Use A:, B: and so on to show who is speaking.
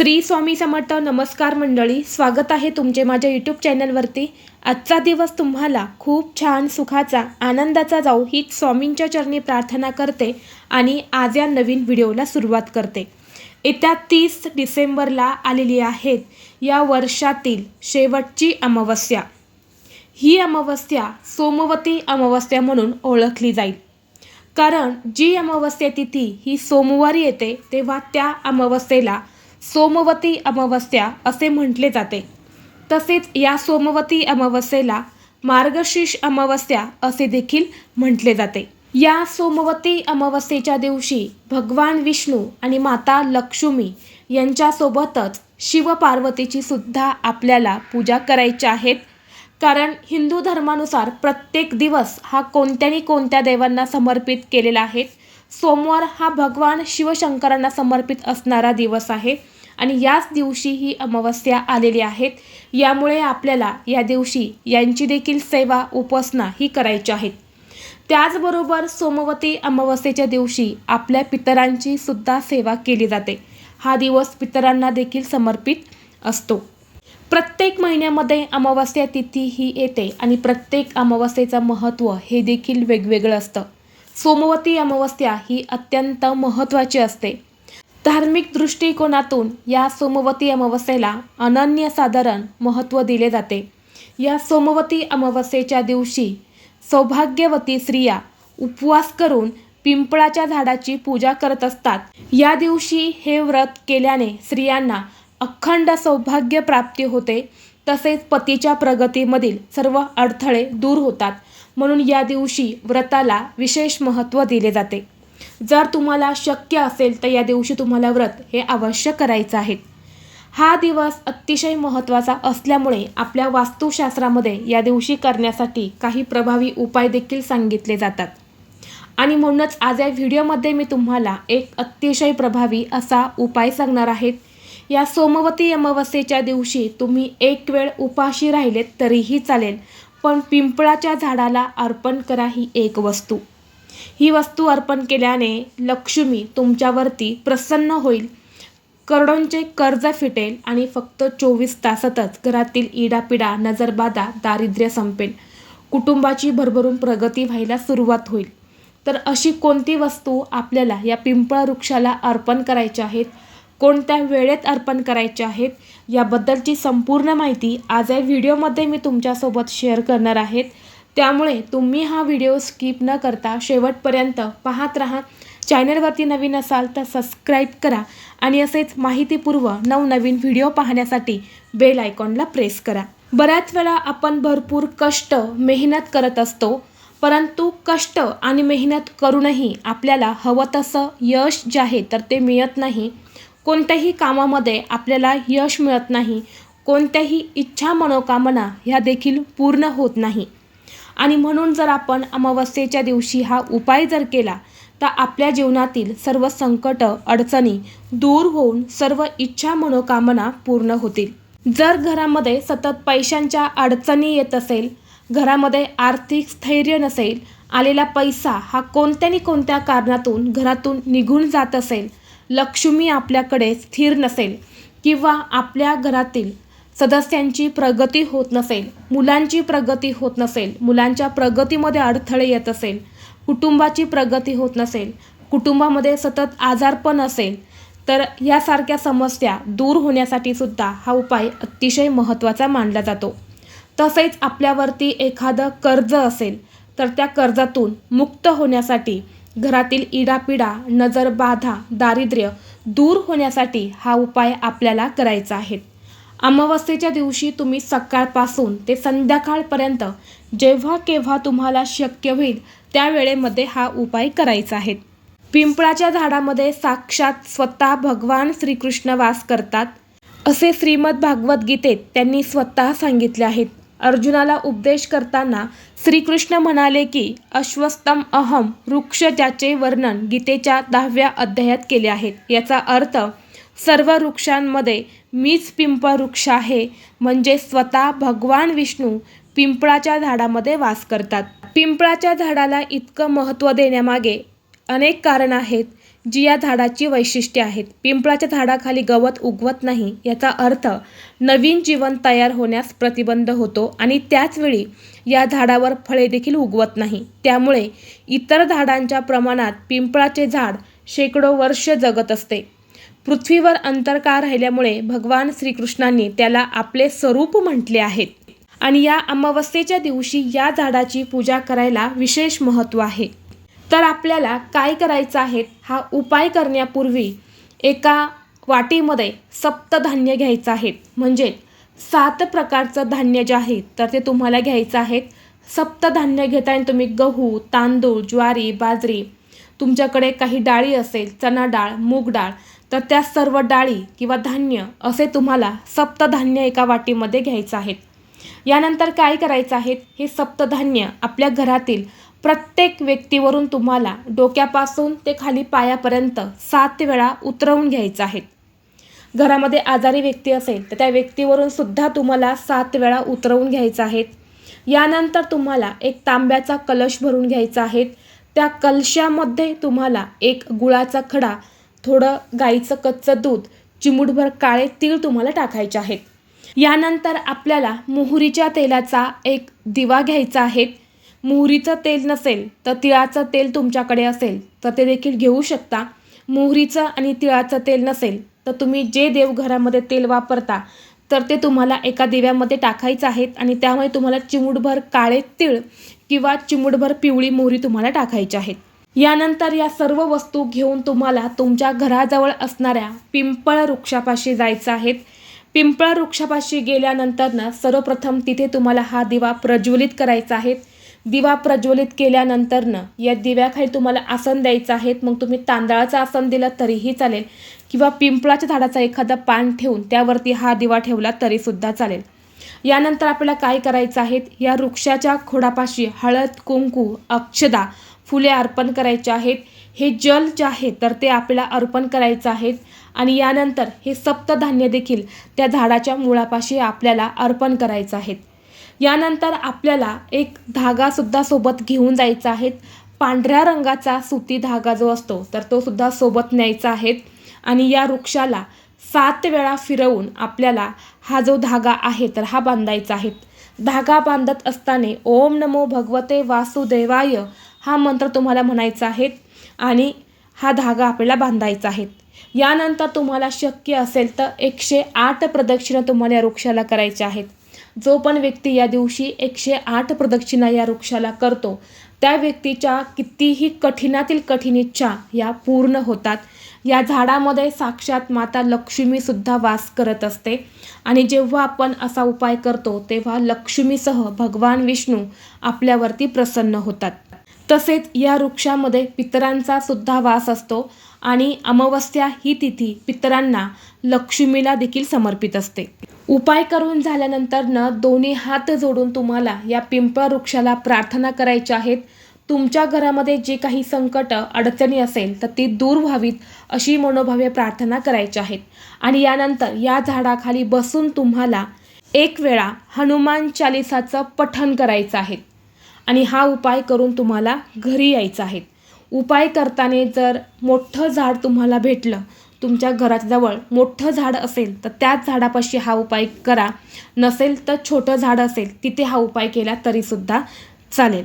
A: श्री स्वामी समर्थ नमस्कार मंडळी स्वागत आहे तुमचे माझ्या यूट्यूब चॅनलवरती. आजचा दिवस तुम्हाला खूप छान सुखाचा आनंदाचा जाऊ ही स्वामींच्या चरणी प्रार्थना करते आणि आज या नवीन व्हिडिओला सुरुवात करते. येत्या तीस डिसेंबरला आलेली आहेत या वर्षातील शेवटची अमावस्या. ही अमावस्या सोमवती अमावस्या म्हणून ओळखली जाईल. कारण जी अमावस्या तिथी ही सोमवारी येते तेव्हा त्या अमावस्येला सोमवती अमावस्या असे म्हटले जाते. तसेच या सोमवती अमावस्येला मार्गशीर्ष अमावस्या असे देखील म्हटले जाते. या सोमवती अमावस्येच्या दिवशी भगवान विष्णू आणि माता लक्ष्मी यांच्यासोबतच शिवपार्वतीची सुद्धा आपल्याला पूजा करायची आहेत. कारण हिंदू धर्मानुसार प्रत्येक दिवस हा कोणत्यानी कोणत्या देवांना समर्पित केलेला आहे? सोमवार हा भगवान शिवशंकरांना समर्पित असणारा दिवस आहे. आणि याच दिवशी ही अमावस्या आलेली आहेत. यामुळे आपल्याला या दिवशी यांची देखील सेवा उपासना ही करायची आहेत त्याचबरोबर सोमवती अमावस्येच्या दिवशी आपल्या पितरांची सुद्धा सेवा केली जाते. हा दिवस पितरांना देखील समर्पित असतो. प्रत्येक महिन्यामध्ये अमावस्या तिथी ही येते आणि प्रत्येक अमावस्येचं महत्त्व हे देखील वेगवेगळं असतं. सोमवती अमावस्या ही अत्यंत महत्त्वाची असते. धार्मिक दृष्टिकोनातून या सोमवती अमावस्येला अनन्यसाधारण महत्त्व दिले जाते. या सोमवती अमावस्येच्या दिवशी सौभाग्यवती स्त्रिया उपवास करून पिंपळाच्या झाडाची पूजा करत असतात. या दिवशी हे व्रत केल्याने स्त्रियांना अखंड सौभाग्य प्राप्ती होते. तसेच पतीच्या प्रगतीमधील सर्व अडथळे दूर होतात. म्हणून या दिवशी व्रताला विशेष महत्त्व दिले जाते. जर तुम्हाला शक्य असेल तर या दिवशी तुम्हाला व्रत हे अवश्य करायचं आहे. हा दिवस अतिशय महत्त्वाचा असल्यामुळे आपल्या वास्तुशास्त्रामध्ये या दिवशी करण्यासाठी काही प्रभावी उपाय देखील सांगितले जातात. आणि म्हणूनच आज या व्हिडिओमध्ये मी तुम्हाला एक अतिशय प्रभावी असा उपाय सांगणार आहेत या सोमवती अमावस्येच्या दिवशी तुम्ही एक वेळ उपाशी राहिलेत तरीही चालेल पण पिंपळाच्या झाडाला अर्पण करा ही एक वस्तू. ही वस्तू अर्पण केल्याने लक्ष्मी तुमच्यावरती प्रसन्न होईल. करोडोंचे कर्ज फिटेल आणि फक्त चोवीस तासातच घरातील इडापिडा नजरबाधा दारिद्र्य संपेल. कुटुंबाची भरभरून प्रगती व्हायला सुरुवात होईल. तर अशी कोणती वस्तू आपल्याला या पिंपळ वृक्षाला अर्पण करायच्या आहेत? कोणत्या वेळेत अर्पण करायच्या आहेत? याबद्दलची संपूर्ण माहिती आज या व्हिडिओमध्ये मी तुमच्यासोबत शेअर करणार आहेत. त्यामुळे तुम्ही हा व्हिडिओ स्किप न करता शेवटपर्यंत पाहत राहा. चॅनलवरती नवीन असाल तर सबस्क्राईब करा आणि असेच माहितीपूर्व नवनवीन व्हिडिओ पाहण्यासाठी बेल आयकॉनला प्रेस करा. बऱ्याच वेळा आपण भरपूर कष्ट मेहनत करत असतो परंतु कष्ट आणि मेहनत करूनही आपल्याला हवं तसं यश जे आहे तर ते मिळत नाही. कोणत्याही कामामध्ये आपल्याला यश मिळत नाही. कोणत्याही इच्छा मनोकामना ह्या देखील पूर्ण होत नाही. आणि म्हणून जर आपण अमावस्येच्या दिवशी हा उपाय जर केला तर आपल्या जीवनातील सर्व संकट अडचणी दूर होऊन सर्व इच्छा मनोकामना पूर्ण होतील. जर घरामध्ये सतत पैशांच्या अडचणी येत असेल घरामध्ये आर्थिक स्थैर्य नसेल आलेला पैसा हा कोणत्या कोणत्या कारणातून घरातून निघून जात असेल लक्ष्मी आपल्याकडे स्थिर नसेल किंवा आपल्या घरातील सदस्यांची प्रगती होत नसेल मुलांची प्रगती होत नसेल मुलांच्या प्रगतीमध्ये अडथळे येत असेल कुटुंबाची प्रगती होत नसेल कुटुंबामध्ये सतत आजारपण असेल तर यासारख्या समस्या दूर होण्यासाठी सुद्धा हा उपाय अतिशय महत्त्वाचा मानला जातो. तसेच आपल्यावरती एखादं कर्ज असेल तर त्या कर्जातून मुक्त होण्यासाठी घरातील इडापिडा नजरबाधा दारिद्र्य दूर होण्यासाठी हा उपाय आपल्याला करायचा आहे. अमावस्येच्या दिवशी तुम्ही सकाळपासून ते संध्याकाळपर्यंत जेव्हा केव्हा तुम्हाला शक्य होईल त्या वेळेमध्ये हा उपाय करायचा आहे. पिंपळाच्या झाडामध्ये साक्षात स्वतः भगवान श्रीकृष्ण वास करतात असे श्रीमद भागवत गीतेत त्यांनी स्वतः सांगितले आहेत अर्जुनाला उपदेश करताना श्रीकृष्ण म्हणाले की अश्वस्तम अहम वृक्ष ज्याचे वर्णन गीतेच्या दहाव्या अध्यायात केले आहेत याचा अर्थ सर्व वृक्षांमध्ये मीच पिंपळ वृक्ष आहे. म्हणजे स्वतः भगवान विष्णू पिंपळाच्या झाडामध्ये वास करतात. पिंपळाच्या झाडाला इतकं महत्त्व देण्यामागे अनेक कारण आहेत जी या झाडाची वैशिष्ट्ये आहेत. पिंपळाच्या झाडाखाली गवत उगवत नाही याचा अर्थ नवीन जीवन तयार होण्यास प्रतिबंध होतो आणि त्याचवेळी या झाडावर फळे देखील उगवत नाही. त्यामुळे इतर झाडांच्या प्रमाणात पिंपळाचे झाड शेकडो वर्ष जगत असते. पृथ्वीवर अंतरकाळ राहिल्यामुळे भगवान श्रीकृष्णांनी त्याला आपले स्वरूप म्हटले आहेत. आणि या अमावस्येच्या दिवशी या झाडाची पूजा करायला विशेष महत्त्व आहे. तर आपल्याला काय करायचं आहे हा उपाय करण्यापूर्वी एका वाटीमध्ये सप्तधान्य घ्यायचं आहे. म्हणजे सात प्रकारचं धान्य जे आहे तर ते तुम्हाला घ्यायचं आहे. सप्तधान्य घेताना तुम्ही गहू तांदूळ ज्वारी बाजरी तुमच्याकडे काही डाळी असेल चना डाळ मूग डाळ तर त्या सर्व डाळी किंवा धान्य असे तुम्हाला सप्तधान्य एका वाटीमध्ये घ्यायचं आहे यानंतर काय करायचं आहे? हे सप्तधान्य आपल्या घरातील प्रत्येक व्यक्तीवरून तुम्हाला डोक्यापासून ते खाली पायापर्यंत सात वेळा उतरवून घ्यायचं आहे. घरामध्ये आजारी व्यक्ती असेल तर त्या व्यक्तीवरून सुद्धा तुम्हाला सात वेळा उतरवून घ्यायचं आहे. यानंतर तुम्हाला एक तांब्याचा कलश भरून घ्यायचा आहे. त्या कलशामध्ये तुम्हाला एक गुळाचा खडा थोडं गाईचं कच्चं दूध चिमूटभर काळे तीळ तुम्हाला टाकायचे आहेत. यानंतर आपल्याला मोहरीच्या तेलाचा एक दिवा घ्यायचा आहे. मोहरीचं तेल नसेल तर तिळाचं तेल तुमच्याकडे असेल तर ते देखील घेऊ शकता. मोहरीचं आणि तिळाचं तेल नसेल तर तुम्ही जे देवघरामध्ये तेल वापरता तर ते तुम्हाला एका दिव्यामध्ये टाकायचं आहेत आणि त्यामुळे तुम्हाला चिमूटभर काळे तीळ किंवा चिमूटभर पिवळी मोहरी तुम्हाला टाकायची आहेत. यानंतर या सर्व वस्तू घेऊन तुम्हाला तुमच्या घराजवळ असणाऱ्या पिंपळ वृक्षापाशी जायचं आहेत पिंपळ वृक्षापाशी गेल्यानंतरनं सर्वप्रथम तिथे तुम्हाला हा दिवा प्रज्वलित करायचा आहे. दिवा प्रज्वलित केल्यानंतरनं या दिव्याखाली तुम्हाला आसन द्यायचं आहे. मग तुम्ही तांदळाचं आसन दिलं तरीही चालेल किंवा पिंपळाच्या झाडाचा एखादा पान ठेवून त्यावरती हा दिवा ठेवला तरीसुद्धा चालेल. यानंतर आपल्याला काय करायचं आहे? या वृक्षाच्या खोडापाशी हळद कुंकू अक्षदा फुले अर्पण करायचे आहेत. हे जल जे आहे तर ते आपल्याला अर्पण करायचं आहे. आणि यानंतर हे सप्तधान्य देखील त्या झाडाच्या मुळापाशी आपल्याला अर्पण करायचं आहेत यानंतर आपल्याला एक धागासुद्धा सोबत घेऊन जायचा आहे. पांढऱ्या रंगाचा सुती धागा जो असतो तर तो सुद्धा सोबत न्यायचा आहे. आणि या वृक्षाला सात वेळा फिरवून आपल्याला हा जो धागा आहे तर हा बांधायचा आहे. धागा बांधत असताना ओम नमो भगवते वासुदेवाय हा मंत्र तुम्हाला म्हणायचा आहे आणि हा धागा आपल्याला बांधायचा आहे. यानंतर तुम्हाला शक्य असेल तर एकशे आठ प्रदक्षिणा तुम्हाला या वृक्षाला करायच्या आहेत. जो पण व्यक्ती या दिवशी एकशे आठ प्रदक्षिणा या वृक्षाला करतो त्या व्यक्तीच्या कितीही कठीणातील कठीण इच्छा या पूर्ण होतात. या झाडामध्ये साक्षात माता लक्ष्मीसुद्धा वास करत असते. आणि जेव्हा आपण असा उपाय करतो तेव्हा लक्ष्मीसह भगवान विष्णू आपल्यावरती प्रसन्न होतात. तसेच या वृक्षामध्ये पितरांचा सुद्धा वास असतो आणि अमावस्या ही तिथी पितरांना लक्ष्मीला देखील समर्पित असते. उपाय करून झाल्यानंतर न दोन्ही हात जोडून तुम्हाला या पिंपळ वृक्षाला प्रार्थना करायच्या आहेत. तुमच्या घरामध्ये जे काही संकट अडचणी असेल तर ती दूर व्हावीत अशी मनोभावे प्रार्थना करायची आहेत. आणि यानंतर या झाडाखाली बसून तुम्हाला एक वेळा हनुमान चालिसाचं पठण करायचं आहे. आणि हा उपाय करून तुम्हाला घरी यायचं आहे. उपाय करताना जर मोठं झाड तुम्हाला भेटलं तुमच्या घराजवळ मोठं झाड असेल तर त्याच झाडापाशी हा उपाय करा. नसेल तर छोटं झाड असेल तिथे हा उपाय केला तरीसुद्धा चालेल.